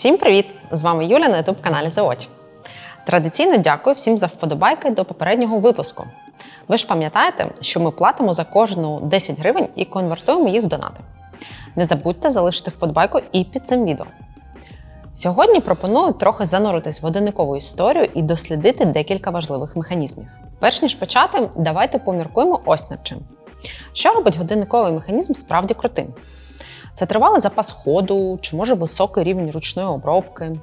Всім привіт! З вами Юля на youtube каналі Заоч. Традиційно дякую всім за вподобайки до попереднього випуску. Ви ж пам'ятаєте, що ми платимо за кожну 10 гривень і конвертуємо їх в донати. Не забудьте залишити вподобайку і під цим відео. Сьогодні пропоную трохи зануритись в годинникову історію і дослідити декілька важливих механізмів. Перш ніж почати, давайте поміркуємо ось над чим. Що робить годинниковий механізм справді крутим? Це тривалий запас ходу, чи може високий рівень ручної обробки.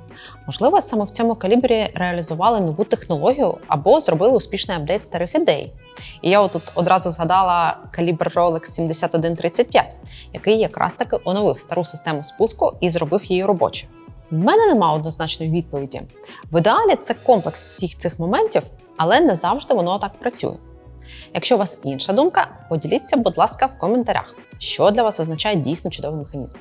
Можливо, саме в цьому калібрі реалізували нову технологію або зробили успішний апдейт старих ідей. І я отут одразу згадала калібр Rolex 7135, який якраз таки оновив стару систему спуску і зробив її робочою. В мене нема однозначної відповіді. В ідеалі це комплекс всіх цих моментів, але не завжди воно так працює. Якщо у вас інша думка, поділіться, будь ласка, в коментарях, що для вас означає дійсно чудовий механізм.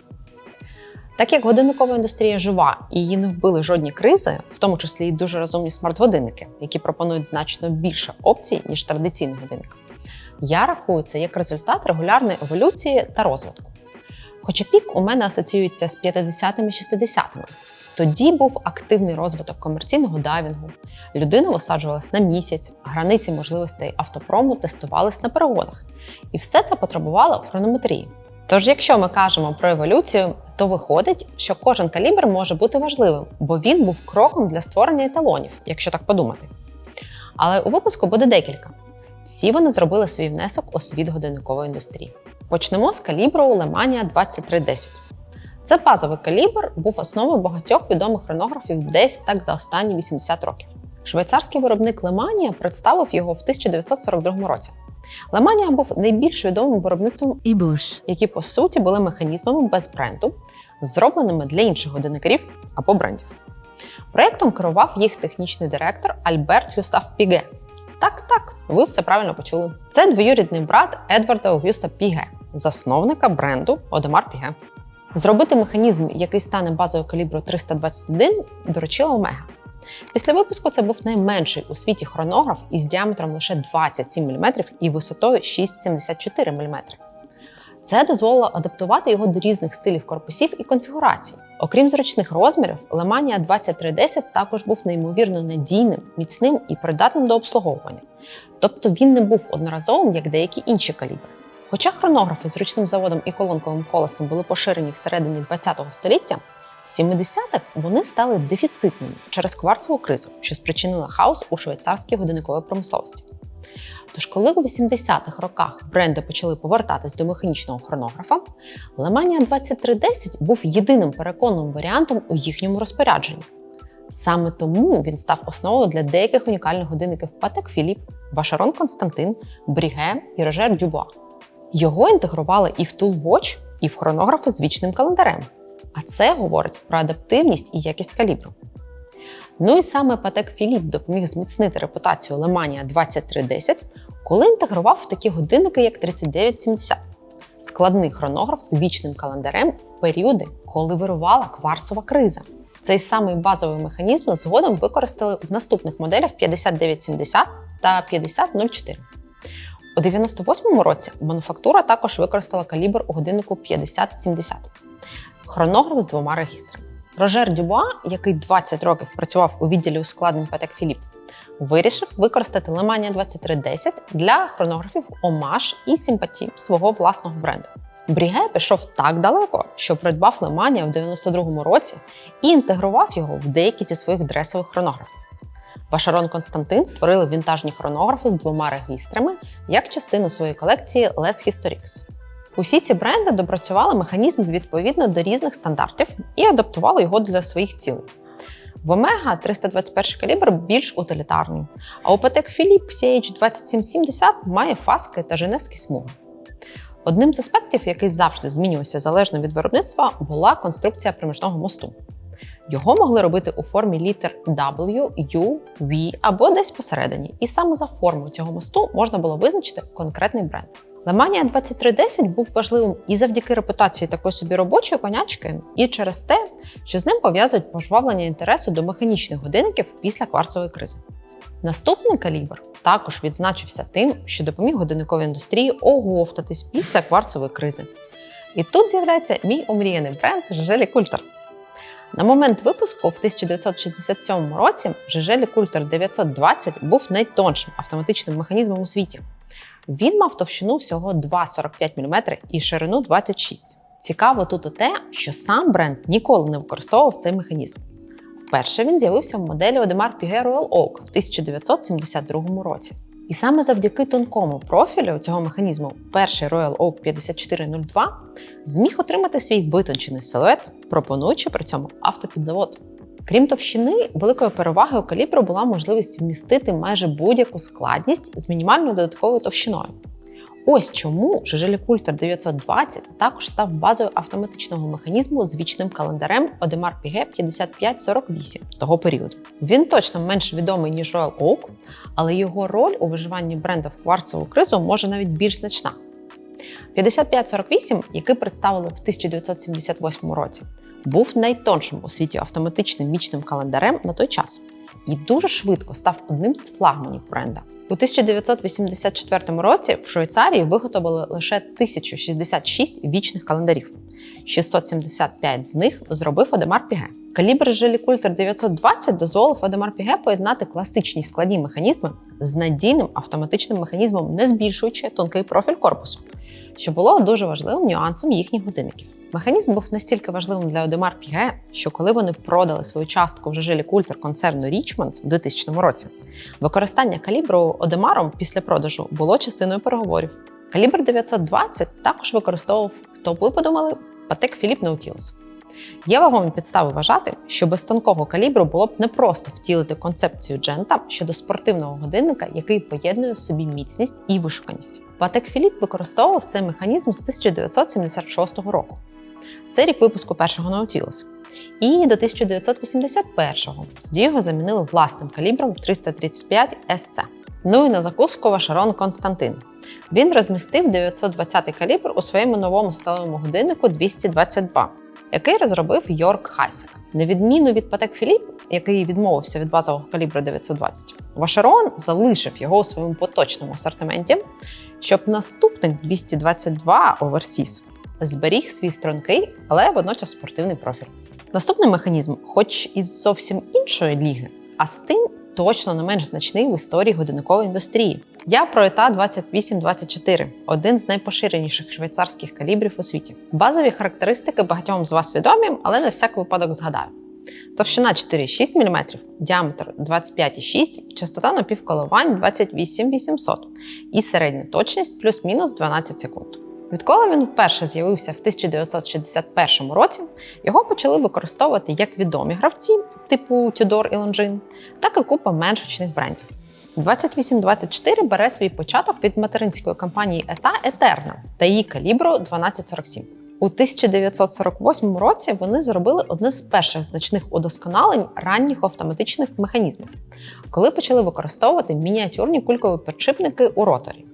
Так як годинникова індустрія жива і її не вбили жодні кризи, в тому числі й дуже розумні смарт-годинники, які пропонують значно більше опцій, ніж традиційний годинник, я рахую це як результат регулярної еволюції та розвитку. Хоча пік у мене асоціюється з 50-ми-60-ми. Тоді був активний розвиток комерційного дайвінгу, людина висаджувалась на місяць, границі можливостей автопрому тестувались на перегонах. І все це потребувало хронометрії. Тож, якщо ми кажемо про еволюцію, то виходить, що кожен калібр може бути важливим, бо він був кроком для створення еталонів, якщо так подумати. Але у випуску буде декілька. Всі вони зробили свій внесок у світ годинникової індустрії. Почнемо з калібру Lemania 2310. Це базовий калібр, був основою багатьох відомих хронографів десь так за останні 80 років. Швейцарський виробник Леманія представив його в 1942 році. Леманія був найбільш відомим виробництвом, і Bosch. які по суті були механізмами без бренду, зробленими для інших годинникарів або брендів. Проєктом керував їх технічний директор Альберт Юстав Піге. Так, так, ви все правильно почули. Це двоюрідний брат Едварда Огюста Піге, засновника бренду Одемар Піге. Зробити механізм, який стане базою калібру 321, доручила Омега. Після випуску це був найменший у світі хронограф із діаметром лише 27 мм і висотою 6,74 мм. Це дозволило адаптувати його до різних стилів корпусів і конфігурацій. Окрім зручних розмірів, Lemania 2310 також був неймовірно надійним, міцним і придатним до обслуговування. Тобто він не був одноразовим, як деякі інші калібри. Хоча хронографи з ручним заводом і колонковим колесом були поширені всередині ХХ століття, в 70-х вони стали дефіцитними через кварцеву кризу, що спричинила хаос у швейцарській годинниковій промисловості. Тож, коли у 80-х роках бренди почали повертатись до механічного хронографа, Lemania 2310 був єдиним переконним варіантом у їхньому розпорядженні. Саме тому він став основою для деяких унікальних годинників Patek Philippe, Vacheron Constantin, Breguet і Roger Dubois. Його інтегрували і в Tool Watch, і в хронографи з вічним календарем. А це говорить про адаптивність і якість калібру. Ну і саме Patek Philippe допоміг зміцнити репутацію Lemania 2310, коли інтегрував в такі годинники, як 3970 складний хронограф з вічним календарем в періоди, коли вирувала кварцова криза. Цей самий базовий механізм згодом використали в наступних моделях 5970 та 5004. У 98-му році мануфактура також використала калібр у годиннику 5070 хронограф з двома регістрами. Рожер Дюбуа, який 20 років працював у відділі ускладнень Patek Philippe, вирішив використати Lemania 2310 для хронографів Омаш і Сімпаті свого власного бренду. Бріге пішов так далеко, що придбав Lemania в 92-му році і інтегрував його в деякі зі своїх дресових хронографів. Вашарон Константин створили вінтажні хронографи з двома регістрами як частину своєї колекції Les Historiques. Усі ці бренди допрацювали механізм відповідно до різних стандартів і адаптували його для своїх цілей. В Омега 321 калібр більш утилітарний, а у Patek Philippe CH2770 має фаски та женевські смуги. Одним з аспектів, який завжди змінювався залежно від виробництва, була конструкція приміжного мосту. Його могли робити у формі літер W, U, V або десь посередині, і саме за формою цього мосту можна було визначити конкретний бренд. Lemania 2310 був важливим і завдяки репутації такої собі робочої конячки, і через те, що з ним пов'язують пожвавлення інтересу до механічних годинників після кварцової кризи. Наступний калібр також відзначився тим, що допоміг годинниковій індустрії оговтатись після кварцової кризи. І тут з'являється мій омріяний бренд Желі Культер. На момент випуску в 1967 році Жежелі Культер 920 був найтоншим автоматичним механізмом у світі. Він мав товщину всього 2,45 мм і ширину 26 Цікаво тут і те, що сам бренд ніколи не використовував цей механізм. Вперше він з'явився в моделі Одемар Piguet Royal Oak в 1972 році. І саме завдяки тонкому профілю цього механізму перший Royal Oak 5402 зміг отримати свій витончений силует, пропонуючи при цьому автопідзавод. Крім товщини, великою перевагою калібру була можливість вмістити майже будь-яку складність з мінімальною додатковою товщиною. Ось чому Жежелі Культер 920 також став базою автоматичного механізму з вічним календарем Одемар Піге 5548 того періоду. Він точно менш відомий ніж Royal Oak, але його роль у виживанні бренда в кварцеву кризу може навіть більш значна. 5548, який представили в 1978 році, був найтоншим у світі автоматичним вічним календарем на той час і дуже швидко став одним з флагманів бренда. У 1984 році в Швейцарії виготовили лише 1066 вічних календарів. 675 з них зробив Одемар Піге. Калібр Жилі Культер 920 дозволив Одемар Піге поєднати класичні складні механізми з надійним автоматичним механізмом, не збільшуючи тонкий профіль корпусу, що було дуже важливим нюансом їхніх годинників. Механізм був настільки важливим для Одемар Піге, що коли вони продали свою частку в Жилі Культер концерну Річмонд у 2000 році, використання калібру Одемаром після продажу було частиною переговорів. Калібр 920 також використовував, хто б ви подумали, Патек Філіп Наутілус. Є вагомі підстави вважати, що без тонкого калібру було б непросто втілити концепцію Джента щодо спортивного годинника, який поєднує в собі міцність і вишуканість. Патек Філіп використовував цей механізм з 1976 року. Це рік випуску першого Nautilus. І до 1981-го. Тоді його замінили власним калібром 335 SC. Ну і на закуску Вашарон Константин. Він розмістив 920 калібр у своєму новому сталевому годиннику 222, який розробив Йорк Хайсек. На відміну від Патек Філіп, який відмовився від базового калібру 920, Вашарон залишив його у своєму поточному асортименті, щоб наступник 222 Overseas зберіг свій стрункий, але водночас спортивний профіль. Наступний механізм, хоч із зовсім іншої ліги, а з тим точно не менш значний в історії годинникової індустрії. Я про ета 2824 один з найпоширеніших швейцарських калібрів у світі. Базові характеристики багатьом з вас відомі, але на всяк випадок згадаю. Товщина 4,6 мм, діаметр 25,6, частота напівколивань 28800 і середня точність плюс-мінус 12 секунд. Відколи він вперше з'явився в 1961 році, його почали використовувати як відомі гравці, типу Tudor і Longines, так і купа меншочних брендів. 2824 бере свій початок від материнської компанії ETA Eterna та її калібру 1247. У 1948 році вони зробили одне з перших значних удосконалень ранніх автоматичних механізмів, коли почали використовувати мініатюрні кулькові підшипники у роторі.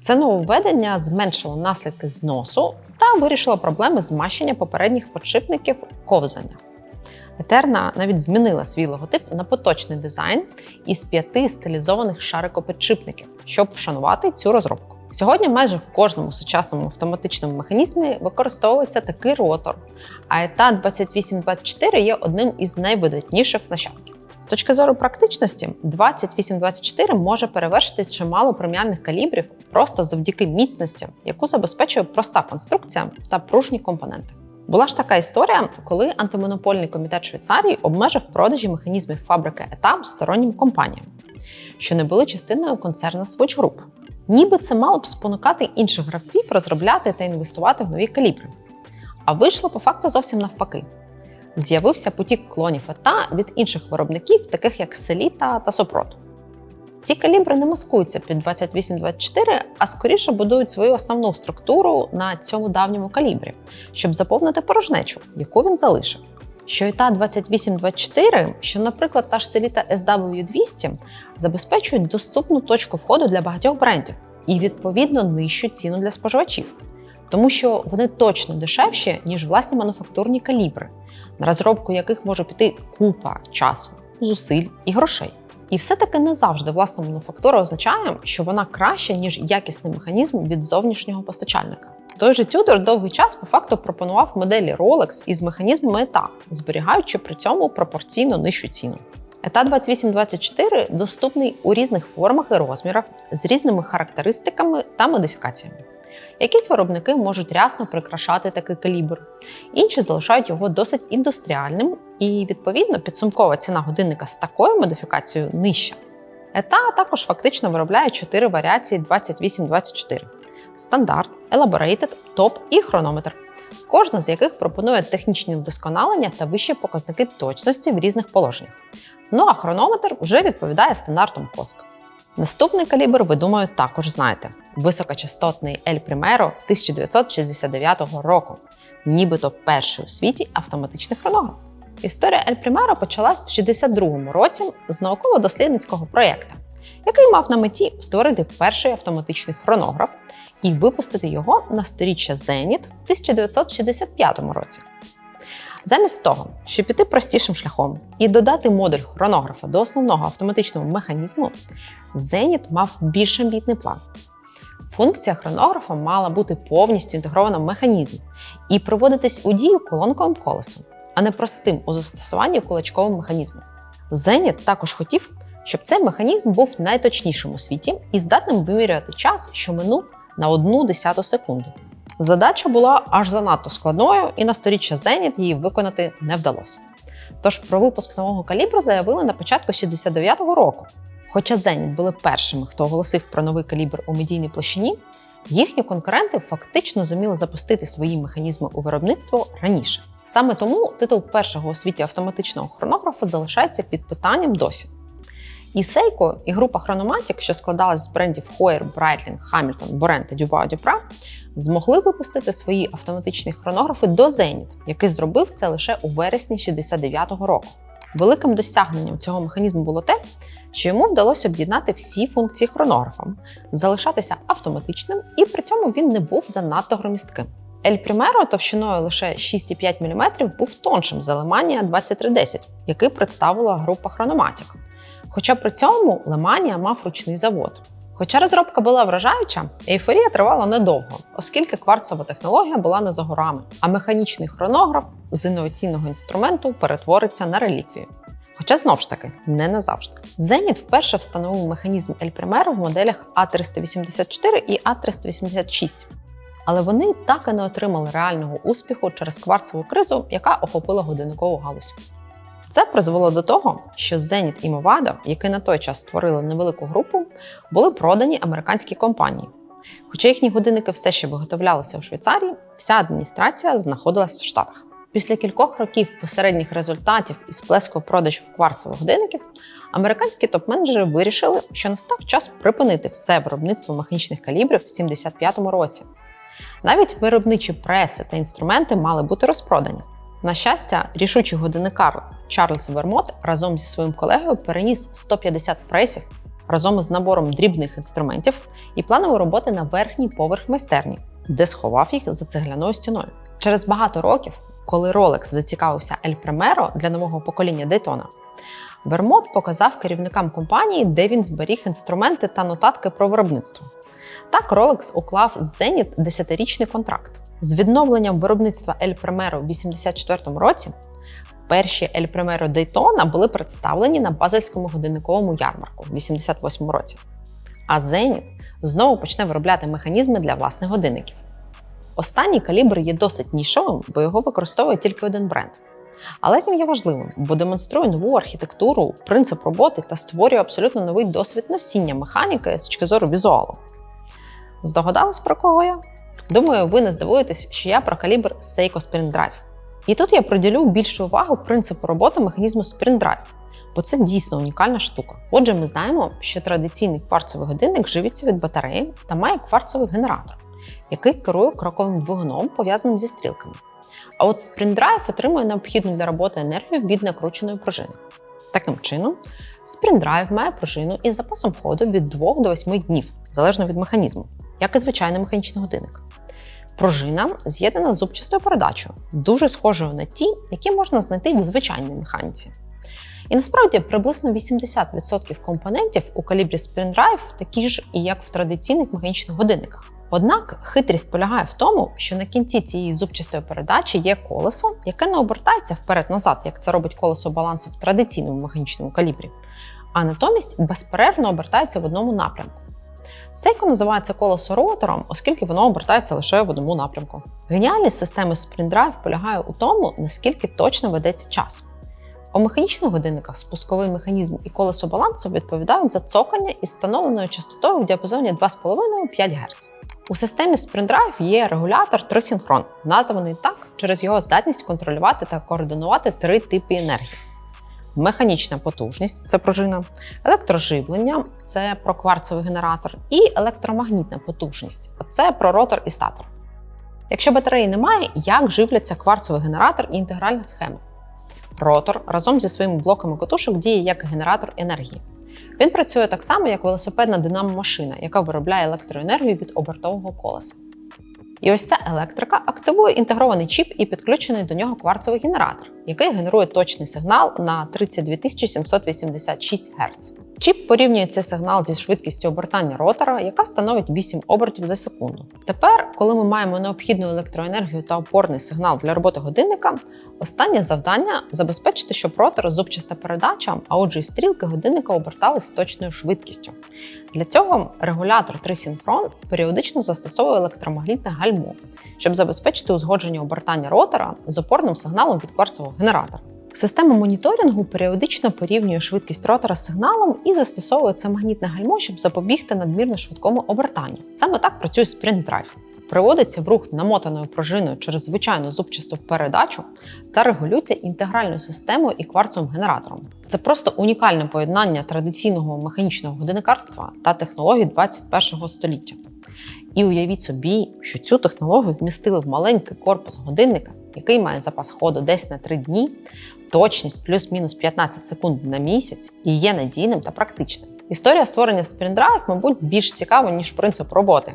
Це нововведення зменшило наслідки зносу та вирішило проблеми змащення попередніх подшипників ковзання. Етерна навіть змінила свій логотип на поточний дизайн із п'яти стилізованих шарикопідшипників, щоб вшанувати цю розробку. Сьогодні майже в кожному сучасному автоматичному механізмі використовується такий ротор, а ета 2824 є одним із найвидатніших нащадків. З точки зору практичності, 2824 може перевершити чимало преміальних калібрів просто завдяки міцності, яку забезпечує проста конструкція та пружні компоненти. Була ж така історія, коли антимонопольний комітет Швейцарії обмежив продажі механізмів фабрики Етап стороннім компаніям, що не були частиною концерна Switch Group. Ніби це мало б спонукати інших гравців розробляти та інвестувати в нові калібри. А вийшло по факту зовсім навпаки. З'явився потік клонів ета від інших виробників, таких як Селіта та Сопрот. Ці калібри не маскуються під 2824, а скоріше будують свою основну структуру на цьому давньому калібрі, щоб заповнити порожнечу, яку він залишив. Що і та 2824, що, наприклад, та ж селіта SW200 забезпечують доступну точку входу для багатьох брендів і відповідно нижчу ціну для споживачів, тому що вони точно дешевші, ніж власні мануфактурні калібри, на розробку яких може піти купа часу, зусиль і грошей. І все-таки не завжди власна мануфактура означає, що вона краща, ніж якісний механізм від зовнішнього постачальника. Той же Тюдор довгий час по факту пропонував моделі Rolex із механізмами ета, зберігаючи при цьому пропорційно нижчу ціну. ета 2824 доступний у різних формах і розмірах з різними характеристиками та модифікаціями. Якісь виробники можуть рясно прикрашати такий калібр, інші залишають його досить індустріальним, і відповідно підсумкова ціна годинника з такою модифікацією нижча. ета також фактично виробляє чотири варіації 2824: стандарт, Elaborated, топ і хронометр. Кожна з яких пропонує технічні вдосконалення та вищі показники точності в різних положеннях. Ну а хронометр вже відповідає стандартам Коска. Наступний калібр, ви думаю, також знаєте: високочастотний El Primero 1969 року, нібито перший у світі автоматичний хронограф. Історія El Primero почалась в 62-му році з науково-дослідницького проєкту, який мав на меті створити перший автоматичний хронограф і випустити його на сторіччя Зеніт в 1965 році. Замість того, щоб піти простішим шляхом і додати модуль хронографа до основного автоматичного механізму, Зеніт мав більш амбітний план. Функція хронографа мала бути повністю інтегрована в механізм і проводитись у дію колонковим колесом, а не простим у застосуванні кулачковим механізмом. Зеніт також хотів, щоб цей механізм був найточнішим у світі і здатним вимірювати час, що минув на одну десяту секунду. Задача була аж занадто складною, і на сторіччя Зеніт її виконати не вдалося. Тож про випуск нового калібру заявили на початку 69-го року. Хоча Зеніт були першими, хто оголосив про новий калібр у медійній площині, їхні конкуренти фактично зуміли запустити свої механізми у виробництво раніше. Саме тому титул першого у світі автоматичного хронографа залишається під питанням досі. І Seiko, і група Chronomatic, що складалась з брендів Heuer, Breitling, Hamilton, Boren та Dubois Duprat, змогли випустити свої автоматичні хронографи до Zenit, який зробив це лише у вересні 69-го року. Великим досягненням цього механізму було те, що йому вдалося об'єднати всі функції хронографа, залишатися автоматичним, і при цьому він не був занадто громістким. El Primero товщиною лише 6,5 мм був тоншим за Lemania 2310, який представила група Chronomatic. Хоча при цьому Леманія мав ручний завод. Хоча розробка була вражаюча, ейфорія тривала недовго, оскільки кварцова технологія була не за горами, а механічний хронограф з інноваційного інструменту перетвориться на реліквію. Хоча знов ж таки не назавжди. Зеніт вперше встановив механізм Primero в моделях А384 і А386. Але вони так і не отримали реального успіху через кварцеву кризу, яка охопила годинникову галузь. Це призвело до того, що Zenit і Movado, які на той час створили невелику групу, були продані американській компанії. Хоча їхні годинники все ще виготовлялися у Швейцарії, вся адміністрація знаходилась в Штатах. Після кількох років посередніх результатів і сплеску продажу кварцевих годинників, американські топ-менеджери вирішили, що настав час припинити все виробництво механічних калібрів в 75-му році. Навіть виробничі преси та інструменти мали бути розпродані. На щастя, рішучий годинникар Чарльз Вермот разом зі своїм колегою переніс 150 пресів разом із набором дрібних інструментів і планової роботи на верхній поверх майстерні, де сховав їх за цегляною стіною. Через багато років, коли Rolex зацікавився El Primero для нового покоління Daytona, Вермот показав керівникам компанії, де він зберіг інструменти та нотатки про виробництво. Так, Rolex уклав з Zenit 10-річний контракт. З відновленням виробництва El Primero в 1984 році перші El Primero Daytona були представлені на базельському годинниковому ярмарку в 1988 році. А Zenit знову почне виробляти механізми для власних годинників. Останній калібр є досить нішовим, бо його використовує тільки один бренд. Але він є важливим, бо демонструє нову архітектуру, принцип роботи та створює абсолютно новий досвід носіння механіки з точки зору візуалу. Здогадались про кого я? Думаю, ви не здивуєтесь, що я про калібр Seiko Sprint Drive. І тут я приділю більшу увагу принципу роботи механізму Sprint Drive, бо це дійсно унікальна штука. Отже, ми знаємо, що традиційний кварцевий годинник живиться від батареї та має кварцевий генератор, який керує кроковим двигуном, пов'язаним зі стрілками. А от Sprint Drive отримує необхідну для роботи енергію від накрученої пружини. Таким чином, Sprint Drive має пружину із запасом ходу від 2 до 8 днів, залежно від механізму, як і звичайний механічний годинник. Пружина з'єднана з зубчастою передачею, дуже схожою на ті, які можна знайти в звичайній механіці. І насправді приблизно 80% компонентів у калібрі Sprint Drive такі ж, і як в традиційних механічних годинниках. Однак хитрість полягає в тому, що на кінці цієї зубчастої передачі є колесо, яке не обертається вперед-назад, як це робить колесо балансу в традиційному механічному калібрі, а натомість безперервно обертається в одному напрямку. Сейко називається колесо ротором, оскільки воно обертається лише в одному напрямку. Геніальність системи Sprint Drive полягає у тому, наскільки точно ведеться час. У механічних годинниках спусковий механізм і колесо балансу відповідають за цокання із встановленою частотою в діапазоні 2,5-5 Гц. У системі Sprint Drive є регулятор трисінхрон, названий так через його здатність контролювати та координувати три типи енергії. Механічна потужність це пружина, електроживлення це прокварцевий генератор, і електромагнітна потужність це про ротор і статор. Якщо батареї немає, як живляться кварцевий генератор і інтегральна схема? Ротор разом зі своїми блоками котушок діє як генератор енергії. Він працює так само, як велосипедна динамо-машина, яка виробляє електроенергію від обертового колеса. І ось ця електрика активує інтегрований чіп і підключений до нього кварцевий генератор, який генерує точний сигнал на 32 786 Гц. Чіп порівнює цей сигнал зі швидкістю обертання ротора, яка становить 8 обертів за секунду. Тепер, коли ми маємо необхідну електроенергію та опорний сигнал для роботи годинника, останнє завдання забезпечити, щоб ротор зубчаста передача, а отже, і стрілки годинника обертались з точною швидкістю. Для цього регулятор трисінхрон періодично застосовує електромагнітне гальмо, щоб забезпечити узгодження обертання ротора з опорним сигналом від кварцевого генератора. Система моніторингу періодично порівнює швидкість ротора з сигналом і застосовує це магнітне гальмо, щоб запобігти надмірно швидкому обертанню. Саме так працює Sprint Drive. Приводиться в рух намотаною пружиною через звичайну зубчасту передачу та регулюється інтегральною системою і кварцовим генератором. Це просто унікальне поєднання традиційного механічного годинникарства та технологій 21-го століття. І уявіть собі, що цю технологію вмістили в маленький корпус годинника, який має запас ходу десь на 3 дні, точність плюс-мінус 15 секунд на місяць і є надійним та практичним. Історія створення Drive, мабуть, більш цікава, ніж принцип роботи.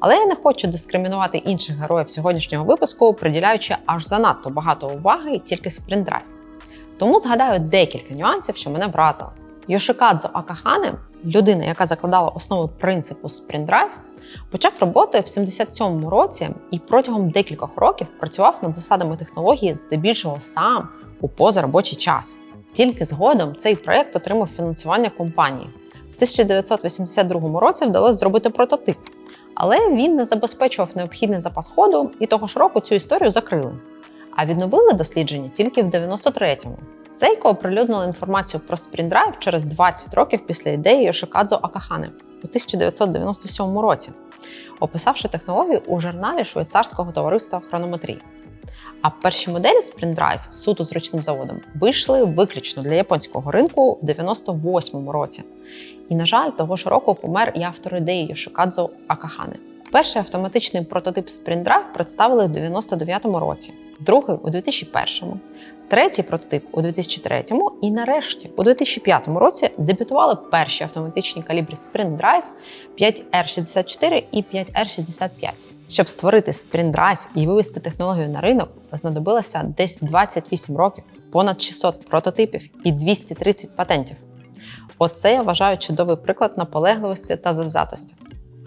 Але я не хочу дискримінувати інших героїв сьогоднішнього випуску, приділяючи аж занадто багато уваги тільки Drive. Тому згадаю декілька нюансів, що мене вразили. Йошикадзо Акахане, людина, яка закладала основу принципу Drive, почав роботу в 77-му році і протягом декількох років працював над засадами технології здебільшого сам у позаробочий час. Тільки згодом цей проект отримав фінансування компанії. В 1982 році вдалося зробити прототип, але він не забезпечував необхідний запас ходу, і того ж року цю історію закрили. А відновили дослідження тільки в 93-му. Сейко оприлюднила інформацію про Drive через 20 років після ідеї Йошикадзо Акахане у 1997 році, описавши технологію у журналі Швейцарського товариства хронометрії. А перші моделі Drive суто з ручним заводом вийшли виключно для японського ринку в 98-му році. І, на жаль, того ж року помер і автор ідеї Йошикадзо Акахане. Перший автоматичний прототип Sprint представили в 99-му році, другий у 2001-му, третій прототип у 2003-му і нарешті у 2005 році дебютували перші автоматичні калібри Sprint 5R64 і 5R65. Щоб створити Sprint і вивести технологію на ринок, знадобилося десь 28 років, понад 600 прототипів і 230 патентів. Оце я вважаю чудовий приклад наполегливості та завзятості.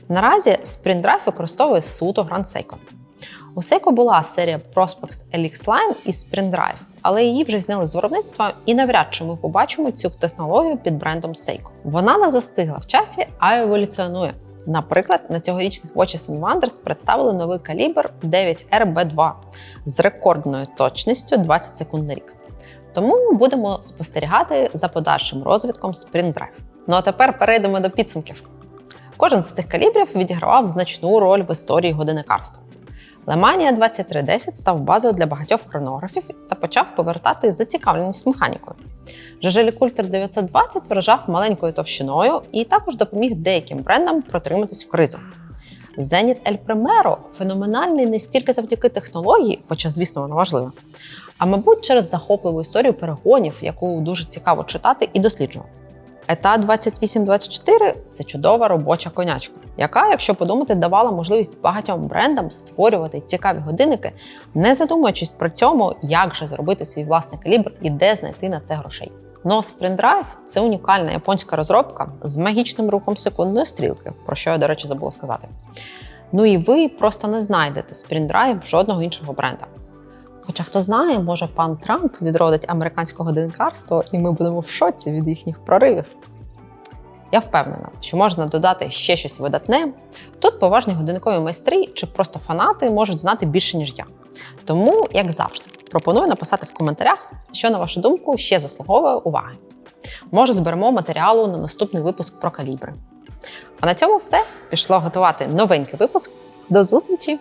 Наразі Sprint Drive використовує суто Grand Seiko. У Seiko була серія Prospex LX Line і Sprint Drive, але її вже зняли з виробництва, і навряд чи ми побачимо цю технологію під брендом Seiko. Вона не застигла в часі, а еволюціонує. Наприклад, на цьогорічних Watches Wonders представили новий калібр 9RB2 з рекордною точністю 20 секунд на рік. Тому будемо спостерігати за подальшим розвитком Drive. Ну а тепер перейдемо до підсумків. Кожен з цих калібрів відігравав значну роль в історії годинникарства. Леманія 2310 став базою для багатьох хронографів та почав повертати зацікавленість механікою. Жежелі Культер 920 вражав маленькою товщиною і також допоміг деяким брендам протриматись в кризу. Zenit El Primero феноменальний не стільки завдяки технології, хоча, звісно, вона важлива, а мабуть, через захопливу історію перегонів, яку дуже цікаво читати і досліджувати. Ета 2824 це чудова робоча конячка, яка, якщо подумати, давала можливість багатьом брендам створювати цікаві годинники, не задумуючись при цьому, як же зробити свій власний калібр і де знайти на це грошей. Но Sprint Drive – це унікальна японська розробка з магічним рухом секундної стрілки, про що я, до речі, забула сказати. Ну і ви просто не знайдете спрінт-драйв жодного іншого бренда. Хоча хто знає, може пан Трамп відродить американське годинникарство, і ми будемо в шоці від їхніх проривів. Я впевнена, що можна додати ще щось видатне. Тут поважні годинникові майстри чи просто фанати можуть знати більше, ніж я. Тому, як завжди, пропоную написати в коментарях, що, на вашу думку, ще заслуговує уваги. Може, зберемо матеріалу на наступний випуск про калібри. А на цьому все. Пішло готувати новенький випуск. До зустрічі!